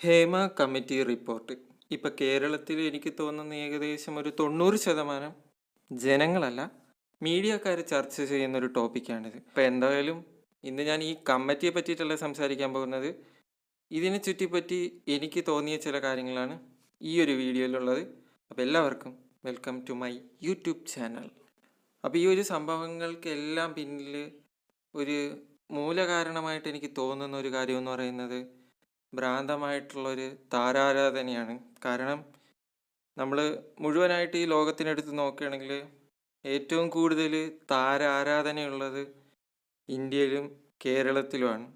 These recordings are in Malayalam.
Hema committee report. ഇപ്പം കേരളത്തിൽ എനിക്ക് തോന്നുന്ന ഏകദേശം ഒരു തൊണ്ണൂറ് ശതമാനം ജനങ്ങളല്ല മീഡിയക്കാർ ചർച്ച ചെയ്യുന്ന ഒരു ടോപ്പിക്കാണിത്. ഇപ്പം എന്തായാലും ഇന്ന് ഞാൻ ഈ കമ്മിറ്റിയെ പറ്റിയിട്ടല്ല സംസാരിക്കാൻ പോകുന്നത്. ഇതിനെ ചുറ്റിപ്പറ്റി എനിക്ക് തോന്നിയ ചില കാര്യങ്ങളാണ് ഈ ഒരു വീഡിയോയിലുള്ളത്. അപ്പോൾ എല്ലാവർക്കും welcome to my YouTube channel. അപ്പോൾ ഈ ഒരു സംഭവങ്ങൾക്കെല്ലാം പിന്നിൽ ഒരു മൂലകാരണമായിട്ട് എനിക്ക് തോന്നുന്ന ഒരു കാര്യം എന്ന് പറയുന്നത് ഭ്രാന്തമായിട്ടുള്ളൊരു താരാരാധനയാണ്. കാരണം നമ്മൾ മുഴുവനായിട്ട് ഈ ലോകത്തിനടുത്ത് നോക്കുകയാണെങ്കിൽ ഏറ്റവും കൂടുതൽ താരാരാധനയുള്ളത് ഇന്ത്യയിലും കേരളത്തിലുമാണ്.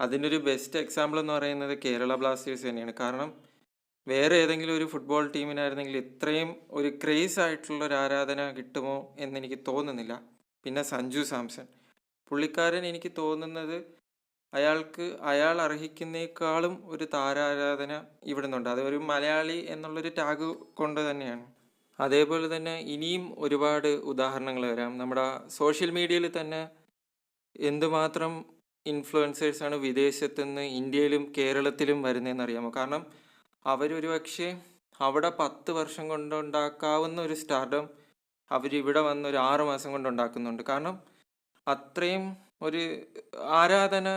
അതിന്റെ ഒരു ബെസ്റ്റ് എക്സാമ്പിൾ എന്ന് പറയുന്നത് കേരള ബ്ലാസ്റ്റേഴ്സ് തന്നെയാണ്. കാരണം വേറെ ഏതെങ്കിലും ഒരു ഫുട്ബോൾ ടീമിനായിരുന്നെങ്കിൽ ഇത്രയും ഒരു ക്രേസ് ആയിട്ടുള്ള ഒരു ആരാധന കിട്ടുമോ എന്ന് എനിക്ക് തോന്നുന്നില്ല. പിന്നെ സഞ്ജു സാംസൺ. പുള്ളിക്കാരൻ എനിക്ക് തോന്നുന്നത് അയാൾക്ക് അയാൾ അർഹിക്കുന്നേക്കാളും ഒരു താരാരാധന ഇവിടുന്നുണ്ട്. അത് ഒരു മലയാളി എന്നുള്ളൊരു ടാഗ് കൊണ്ട് തന്നെയാണ്. അതേപോലെ തന്നെ ഇനിയും ഒരുപാട് ഉദാഹരണങ്ങൾ വരാം. നമ്മുടെ സോഷ്യൽ മീഡിയയിൽ തന്നെ എന്തുമാത്രം ഇൻഫ്ലുവൻസേഴ്സാണ് വിദേശത്തുനിന്ന് ഇന്ത്യയിലും കേരളത്തിലും വരുന്നതെന്ന് അറിയാമോ കാരണം അവരൊരു പക്ഷേ അവിടെ പത്ത് വർഷം കൊണ്ടുണ്ടാക്കാവുന്ന ഒരു സ്റ്റാർഡം അവരിവിടെ വന്ന് ഒരു ആറ് മാസം കൊണ്ടുണ്ടാക്കുന്നുണ്ട്. കാരണം അത്രയും ഒരു ആരാധന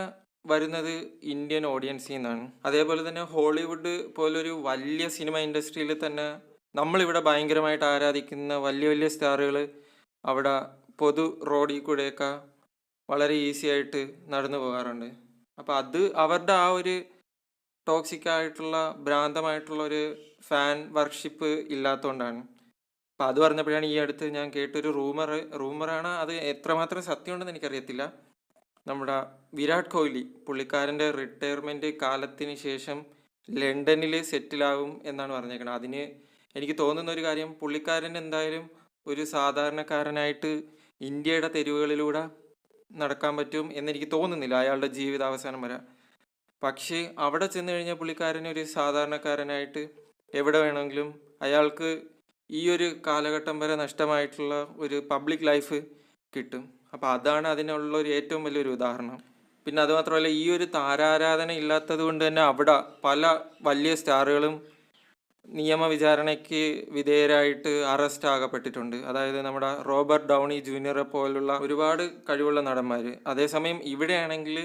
വരുന്നത് ഇന്ത്യൻ ഓഡിയൻസിൽ നിന്നാണ്. അതേപോലെ തന്നെ ഹോളിവുഡ് പോലൊരു വലിയ സിനിമ ഇൻഡസ്ട്രിയിൽ തന്നെ നമ്മളിവിടെ ഭയങ്കരമായിട്ട് ആരാധിക്കുന്ന വലിയ വലിയ സ്റ്റാറുകൾ അവിടെ പൊതു റോഡിൽ കൂടെയൊക്കെ വളരെ ഈസി ആയിട്ട് നടന്നു പോകാറുണ്ട്. അപ്പോൾ അത് അവരുടെ ആ ഒരു ടോക്സിക് ആയിട്ടുള്ള ഭ്രാന്തമായിട്ടുള്ള ഒരു ഫാൻ വർഷിപ്പ് ഇല്ലാത്തതുകൊണ്ടാണ് അപ്പം അത് പറഞ്ഞപ്പോഴാണ് ഈ അടുത്ത് ഞാൻ കേട്ടൊരു റൂമർ റൂമറാണ് അത് എത്രമാത്രം സത്യമുണ്ടെന്ന് എനിക്കറിയത്തില്ല. നമ്മുടെ വിരാട് കോഹ്ലി പുള്ളിക്കാരന്റെ റിട്ടയർമെന്റ് കാലത്തിന് ശേഷം ലണ്ടനിൽ സെറ്റിലാകും എന്നാണ് പറഞ്ഞേക്കുന്നത് അതിന് എനിക്ക് തോന്നുന്ന ഒരു കാര്യം പുള്ളിക്കാരൻ എന്തായാലും ഒരു സാധാരണക്കാരനായിട്ട് ഇന്ത്യയുടെ തെരുവുകളിലൂടെ നടക്കാൻ പറ്റും എന്നെനിക്ക് തോന്നുന്നില്ല അയാളുടെ ജീവിതാവസാനം വരെ. പക്ഷേ അവിടെ ചെന്ന് കഴിഞ്ഞാൽ പുള്ളിക്കാരൻ ഒരു സാധാരണക്കാരനായിട്ട് എവിടെ വേണമെങ്കിലും അയാൾക്ക് ഈ ഒരു കാലഘട്ടം വരെ നഷ്ടമായിട്ടുള്ള ഒരു പബ്ലിക് ലൈഫ് കിട്ടും. അപ്പോൾ അതാണ് അതിനുള്ള ഒരു ഏറ്റവും വലിയൊരു ഉദാഹരണം. പിന്നെ അതുമാത്രമല്ല ഈ ഒരു താരാരാധന ഇല്ലാത്തത് കൊണ്ട് തന്നെ അവിടെ പല വലിയ സ്റ്റാറുകളും നിയമവിചാരണയ്ക്ക് വിധേയരായിട്ട് അറസ്റ്റ് ആകപ്പെട്ടിട്ടുണ്ട്. അതായത് നമ്മുടെ റോബർട്ട് ഡൗണി ജൂനിയറെ പോലുള്ള ഒരുപാട് കഴിവുള്ള നടന്മാർ അതേസമയം ഇവിടെയാണെങ്കിൽ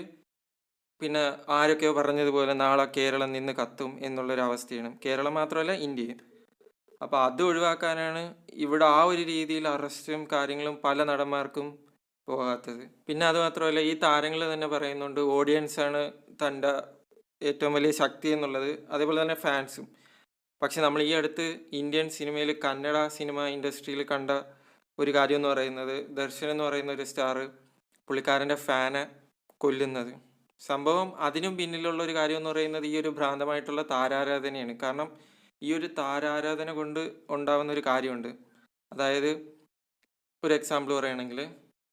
പിന്നെ ആരൊക്കെയോ പറഞ്ഞതുപോലെ നാളെ കേരളം നിന്ന് കത്തും എന്നുള്ളൊരു അവസ്ഥയാണ്. കേരളം മാത്രമല്ല ഇന്ത്യയും. അപ്പോൾ അത് ഒഴിവാക്കാനാണ് ഇവിടെ ആ ഒരു രീതിയിൽ അറസ്റ്റും കാര്യങ്ങളും പല നടന്മാർക്കും പോകാത്തത്. പിന്നെ അത് മാത്രമല്ല ഈ താരങ്ങൾ തന്നെ പറയുന്നുണ്ട് ഓഡിയൻസാണ് തന്റെ ഏറ്റവും വലിയ ശക്തി എന്നുള്ളത്. അതേപോലെ തന്നെ ഫാൻസും. പക്ഷെ നമ്മൾ ഈ അടുത്ത് ഇന്ത്യൻ സിനിമയിൽ കന്നഡ സിനിമ ഇൻഡസ്ട്രിയിൽ കണ്ട ഒരു കാര്യം എന്ന് പറയുന്നത് ദർശൻ എന്ന് പറയുന്ന ഒരു സ്റ്റാർ പുള്ളിക്കാരന്റെ ഫാനെ കൊല്ലുന്നത്. സംഭവം അതിനും പിന്നിലുള്ള ഒരു കാര്യം എന്ന് പറയുന്നത് ഈ ഒരു ഭ്രാന്തമായിട്ടുള്ള താരാരാധനയാണ്. കാരണം ഈ ഒരു താരാരാധന കൊണ്ട് ഉണ്ടാവുന്ന ഒരു കാര്യമുണ്ട്. അതായത് ഒരു എക്സാമ്പിൾ പറയുകയാണെങ്കിൽ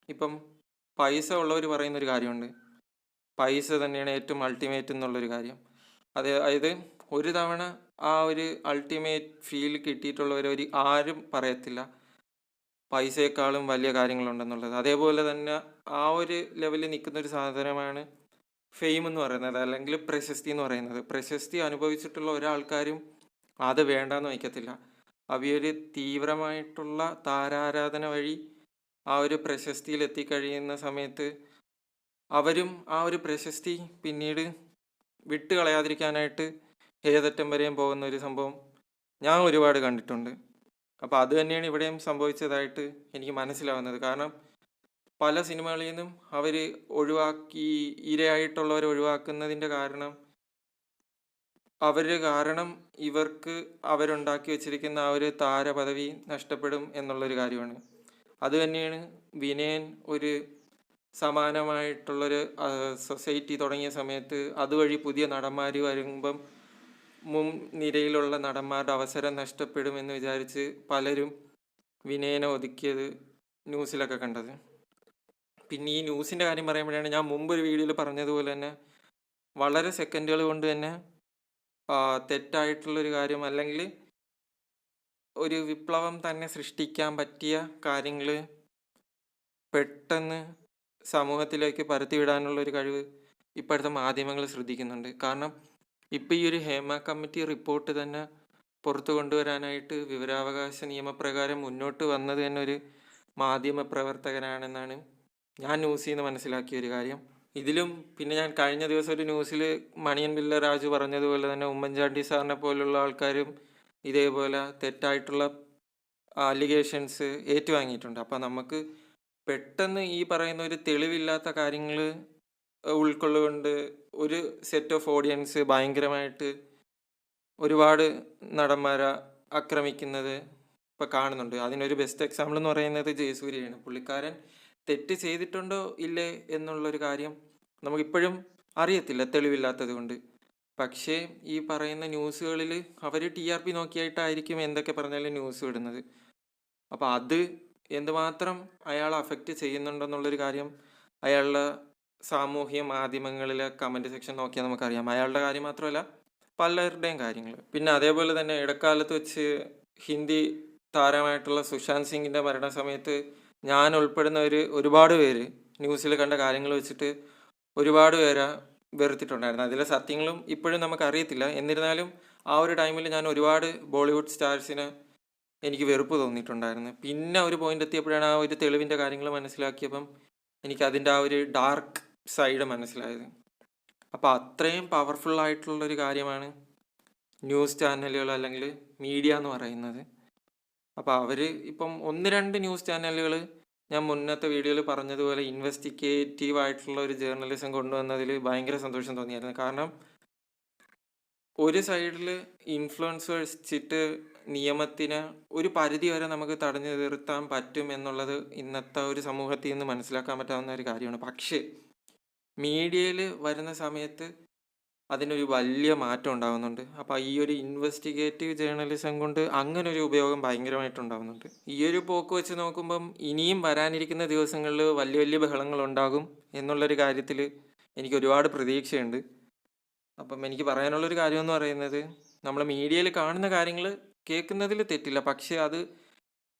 ഇപ്പം പൈസ ഉള്ളവർ പറയുന്നൊരു കാര്യമുണ്ട്. പൈസ തന്നെയാണ് ഏറ്റവും അൾട്ടിമേറ്റ് എന്നുള്ളൊരു കാര്യം. അത് അതായത് ഒരു തവണ ആ ഒരു അൾട്ടിമേറ്റ് ഫീൽ കിട്ടിയിട്ടുള്ളവർ ഒരു ആരും പറയത്തില്ല. പൈസയെക്കാളും വലിയ കാര്യങ്ങളുണ്ടെന്നുള്ളത്. അതേപോലെ തന്നെ ആ ഒരു ലെവലിൽ നിൽക്കുന്ന ഒരു സാധനമാണ് ഫെയിം എന്ന് പറയുന്നത് അല്ലെങ്കിൽ പ്രശസ്തി എന്ന് പറയുന്നത്. പ്രശസ്തി അനുഭവിച്ചിട്ടുള്ള ഒരാൾക്കാരും അത് വേണ്ടാന്ന് വയ്ക്കത്തില്ല. അവയൊരു തീവ്രമായിട്ടുള്ള താരാരാധന വഴി ആ ഒരു പ്രശസ്തിയിൽ എത്തിക്കഴിയുന്ന സമയത്ത് അവരും ആ ഒരു പ്രശസ്തി പിന്നീട് വിട്ട് കളയാതിരിക്കാനായിട്ട് ഏതറ്റം വരെയും പോകുന്ന ഒരു സംഭവം ഞാൻ ഒരുപാട് കണ്ടിട്ടുണ്ട്. അപ്പോൾ അത് തന്നെയാണ് ഇവിടെയും സംഭവിച്ചതായിട്ട് എനിക്ക് മനസ്സിലാവുന്നത്. കാരണം പല സിനിമകളിൽ നിന്നും അവർ ഒഴിവാക്കി ഇരയായിട്ടുള്ളവരെ ഒഴിവാക്കുന്നതിന്റെ കാരണം അവർ കാരണം ഇവർക്ക് അവരുണ്ടാക്കി വെച്ചിരിക്കുന്ന ആ ഒരു താരപദവി നഷ്ടപ്പെടും എന്നുള്ളൊരു കാര്യമാണ്. അത് തന്നെയാണ് വിനയൻ ഒരു സമാനമായിട്ടുള്ളൊരു സൊസൈറ്റി തുടങ്ങിയ സമയത്ത് അതുവഴി പുതിയ നടന്മാർ വരുമ്പം മുൻ നിരയിലുള്ള നടന്മാരുടെ അവസരം നഷ്ടപ്പെടുമെന്ന് വിചാരിച്ച് പലരും വിനയനെ ഒതുക്കിയത് ന്യൂസിലൊക്കെ കണ്ടത്. പിന്നെ ഈ ന്യൂസിന്റെ കാര്യം പറയുമ്പോഴാണ് ഞാൻ മുമ്പ് ഒരു വീഡിയോയിൽ പറഞ്ഞതുപോലെ തന്നെ വളരെ സെക്കൻഡുകൾ കൊണ്ട് തന്നെ തെറ്റായിട്ടുള്ളൊരു കാര്യം അല്ലെങ്കിൽ ഒരു വിപ്ലവം തന്നെ സൃഷ്ടിക്കാൻ പറ്റിയ കാര്യങ്ങൾ പെട്ടെന്ന് സമൂഹത്തിലേക്ക് പരത്തിവിടാനുള്ള ഒരു കഴിവ് ഇപ്പോഴത്തെ മാധ്യമങ്ങൾ ശ്രദ്ധിക്കുന്നുണ്ട്. കാരണം ഇപ്പം ഈ ഒരു ഹേമ കമ്മിറ്റി റിപ്പോർട്ട് തന്നെ പുറത്തു കൊണ്ടുവരാനായിട്ട് വിവരാവകാശ നിയമപ്രകാരം മുന്നോട്ട് വന്നത് തന്നെ ഒരു മാധ്യമ പ്രവർത്തകനാണെന്നാണ് ഞാൻ ന്യൂസിൽ നിന്ന് മനസ്സിലാക്കിയ ഒരു കാര്യം. ഇതിലും പിന്നെ ഞാൻ കഴിഞ്ഞ ദിവസം ഒരു ന്യൂസിൽ മണിയൻ പിള്ള രാജു പറഞ്ഞതുപോലെ തന്നെ ഉമ്മൻചാണ്ടി സാറിനെ പോലുള്ള ആൾക്കാരും ഇതേപോലെ തെറ്റായിട്ടുള്ള അലിഗേഷൻസ് ഏറ്റുവാങ്ങിയിട്ടുണ്ട്. അപ്പം നമുക്ക് പെട്ടെന്ന് ഈ പറയുന്ന ഒരു തെളിവില്ലാത്ത കാര്യങ്ങൾ ഉൾക്കൊള്ളുകൊണ്ട് ഒരു സെറ്റ് ഓഫ് ഓഡിയൻസ് ഭയങ്കരമായിട്ട് ഒരുപാട് നടന്മാരെ ആക്രമിക്കുന്നത് ഇപ്പോൾ കാണുന്നുണ്ട്. അതിനൊരു ബെസ്റ്റ് എക്സാമ്പിൾ എന്ന് പറയുന്നത് ജയസൂര്യയാണ്. പുള്ളിക്കാരൻ തെറ്റ് ചെയ്തിട്ടുണ്ടോ ഇല്ലേ എന്നുള്ളൊരു കാര്യം നമുക്കിപ്പോഴും അറിയത്തില്ല തെളിവില്ലാത്തത് കൊണ്ട്. പക്ഷേ ഈ പറയുന്ന ന്യൂസുകളിൽ അവർ ടി ആർ പി നോക്കിയായിട്ടായിരിക്കും എന്തൊക്കെ പറഞ്ഞാലും ന്യൂസ് വിടുന്നത്. അപ്പോൾ അത് എന്തുമാത്രം അയാൾ അഫക്റ്റ് ചെയ്യുന്നുണ്ടെന്നുള്ളൊരു കാര്യം അയാളുടെ സാമൂഹ്യ മാധ്യമങ്ങളിലെ കമന്റ് സെക്ഷൻ നോക്കിയാൽ നമുക്കറിയാം. അയാളുടെ കാര്യം മാത്രമല്ല പലരുടെയും കാര്യങ്ങൾ പിന്നെ അതേപോലെ തന്നെ ഇടക്കാലത്ത് വെച്ച് ഹിന്ദി താരമായിട്ടുള്ള സുശാന്ത് സിംഗിന്റെ മരണസമയത്ത് ഞാൻ ഉൾപ്പെടുന്ന ഒരു ഒരുപാട് പേര് ന്യൂസിൽ കണ്ട കാര്യങ്ങൾ വെച്ചിട്ട് ഒരുപാട് പേരെ വെറുത്തിട്ടുണ്ടായിരുന്നു. അതിലെ സത്യങ്ങളും ഇപ്പോഴും നമുക്ക് അറിയത്തില്ല എന്നിരുന്നാലും ആ ഒരു ടൈമിൽ ഞാൻ ഒരുപാട് ബോളിവുഡ് സ്റ്റാർസിന് എനിക്ക് വെറുപ്പ് തോന്നിയിട്ടുണ്ടായിരുന്നു. പിന്നെ ഒരു പോയിന്റ് എത്തിയപ്പോഴാണ് ആ ഒരു തെളിവിന്റെ കാര്യങ്ങൾ മനസ്സിലാക്കിയപ്പം എനിക്ക് അതിന്റെ ആ ഒരു ഡാർക്ക് സൈഡ് മനസ്സിലായത്. അപ്പോൾ അത്രയും പവർഫുൾ ആയിട്ടുള്ള ഒരു കാര്യമാണ് ന്യൂസ് ചാനലുകൾ അല്ലെങ്കിൽ മീഡിയ എന്ന് പറയുന്നത്. അപ്പോൾ അവർ ഇപ്പം ഒന്ന് രണ്ട് ന്യൂസ് ചാനലുകൾ ഞാൻ മുന്നത്തെ വീഡിയോയിൽ പറഞ്ഞതുപോലെ ഇൻവെസ്റ്റിഗേറ്റീവ് ആയിട്ടുള്ള ഒരു ജേർണലിസം കൊണ്ടുവന്നതിൽ ഭയങ്കര സന്തോഷം തോന്നിയായിരുന്നു. കാരണം ഒരു സൈഡിൽ ഇൻഫ്ലുവൻസ് വെച്ചിട്ട് നിയമത്തിന് ഒരു പരിധി വരെ നമുക്ക് തടഞ്ഞു നിർത്താൻ പറ്റും എന്നുള്ളത് ഇന്നത്തെ ഒരു സമൂഹത്തിൽ നിന്ന് മനസ്സിലാക്കാൻ പറ്റാവുന്ന ഒരു കാര്യമാണ്. പക്ഷേ മീഡിയയിൽ വരുന്ന സമയത്ത് അതിനൊരു വലിയ മാറ്റം ഉണ്ടാകുന്നുണ്ട് അപ്പോൾ ഈ ഒരു ഇൻവെസ്റ്റിഗേറ്റീവ് ജേർണലിസം കൊണ്ട് അങ്ങനെ ഒരു ഉപയോഗം ഭയങ്കരമായിട്ട് ഉണ്ടാകുന്നുണ്ട് ഈ ഒരു പോക്ക് വെച്ച് നോക്കുമ്പം ഇനിയും വരാനിരിക്കുന്ന ദിവസങ്ങളിൽ വലിയ വലിയ ബഹളങ്ങൾ ഉണ്ടാകും എന്നുള്ളൊരു കാര്യത്തിൽ എനിക്ക് ഒരുപാട് പ്രതീക്ഷയുണ്ട്. അപ്പം എനിക്ക് പറയാനുള്ളൊരു കാര്യം എന്ന് പറയുന്നത് നമ്മൾ മീഡിയയിൽ കാണുന്ന കാര്യങ്ങൾ കേൾക്കുന്നതിൽ തെറ്റില്ല. പക്ഷേ അത്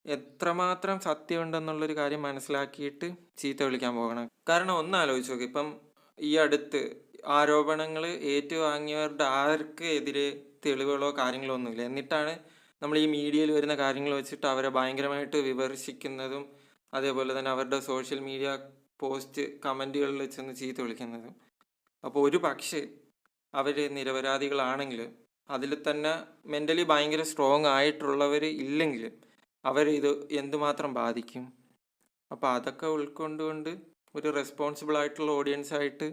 എത്രമാത്രം സത്യമുണ്ടെന്നുള്ളൊരു കാര്യം മനസ്സിലാക്കിയിട്ട് ചീത്ത വിളിക്കാൻ പോകണം. കാരണം ഒന്ന് ആലോചിച്ച് നോക്ക്. ഇപ്പം ഈ അടുത്ത് ആരോപണങ്ങൾ ഏറ്റുവാങ്ങിയവരുടെ ആർക്ക് എതിരെ തെളിവുകളോ കാര്യങ്ങളോ ഒന്നുമില്ല എന്നിട്ടാണ് നമ്മൾ ഈ മീഡിയയിൽ വരുന്ന കാര്യങ്ങൾ വെച്ചിട്ട് അവരെ ഭയങ്കരമായിട്ട് വിമർശിക്കുന്നതും അതേപോലെ തന്നെ അവരുടെ സോഷ്യൽ മീഡിയ പോസ്റ്റ് കമന്റുകളിൽ ചെന്ന് ചീത്ത വിളിക്കുന്നതും. അപ്പോൾ ഒരു പക്ഷേ അവർ നിരപരാധികളാണെങ്കിൽ അതിൽ തന്നെ മെന്റലി ഭയങ്കര സ്ട്രോങ് ആയിട്ടുള്ളവർ ഇല്ലെങ്കിൽ അവർ ഇത് എന്തുമാത്രം ബാധിക്കും? അപ്പോൾ അതൊക്കെ ഉൾക്കൊണ്ടുകൊണ്ട് ഒരു റെസ്പോൺസിബിൾ ആയിട്ടുള്ള ഓഡിയൻസ് ആയിട്ട്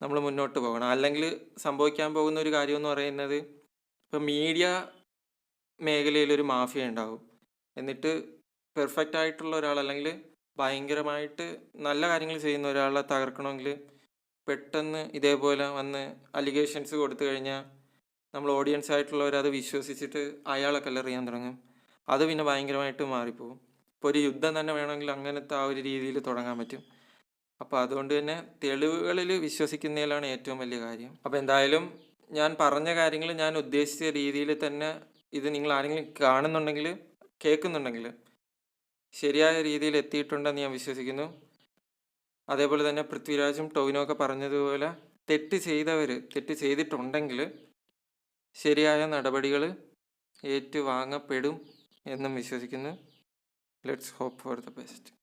നമ്മൾ മുന്നോട്ട് പോകണം. അല്ലെങ്കിൽ സംഭവിക്കാൻ പോകുന്ന ഒരു കാര്യം എന്ന് പറയുന്നത് ഇപ്പം മീഡിയ മേഖലയിൽ ഒരു മാഫിയ ഉണ്ടാവും. എന്നിട്ട് പെർഫെക്റ്റ് ആയിട്ടുള്ള ഒരാൾ അല്ലെങ്കിൽ ഭയങ്കരമായിട്ട് നല്ല കാര്യങ്ങൾ ചെയ്യുന്ന ഒരാളെ തകർക്കണമെങ്കിൽ പെട്ടെന്ന് ഇതേപോലെ വന്ന് അലിഗേഷൻസ് കൊടുത്തു കഴിഞ്ഞാൽ നമ്മൾ ഓഡിയൻസ് ആയിട്ടുള്ളവർ അത് വിശ്വസിച്ചിട്ട് അയാളെ കല്ലെറിയാൻ തുടങ്ങും. അത് പിന്നെ ഭയങ്കരമായിട്ട് മാറിപ്പോകും ഇപ്പോൾ ഒരു യുദ്ധം തന്നെ വേണമെങ്കിൽ അങ്ങനത്തെ ആ ഒരു രീതിയിൽ തുടങ്ങാൻ പറ്റും. അപ്പോൾ അതുകൊണ്ട് തന്നെ തെളിവുകളിൽ വിശ്വസിക്കുന്നതിലാണ് ഏറ്റവും വലിയ കാര്യം. അപ്പോൾ എന്തായാലും ഞാൻ പറഞ്ഞ കാര്യങ്ങൾ ഞാൻ ഉദ്ദേശിച്ച രീതിയിൽ തന്നെ ഇത് നിങ്ങൾ ആരെങ്കിലും കാണുന്നുണ്ടെങ്കിൽ കേൾക്കുന്നുണ്ടെങ്കിൽ ശരിയായ രീതിയിൽ എത്തിയിട്ടുണ്ടെന്ന് ഞാൻ വിശ്വസിക്കുന്നു. അതേപോലെ തന്നെ പൃഥ്വിരാജും ടൊവിനോ ഒക്കെ പറഞ്ഞതുപോലെ തെറ്റ് ചെയ്തവർ തെറ്റ് ചെയ്തിട്ടുണ്ടെങ്കിൽ ശരിയായ നടപടികൾ ഏറ്റുവാങ്ങപ്പെടും എന്നും വിശ്വസിക്കുന്നു. Let's hope for the best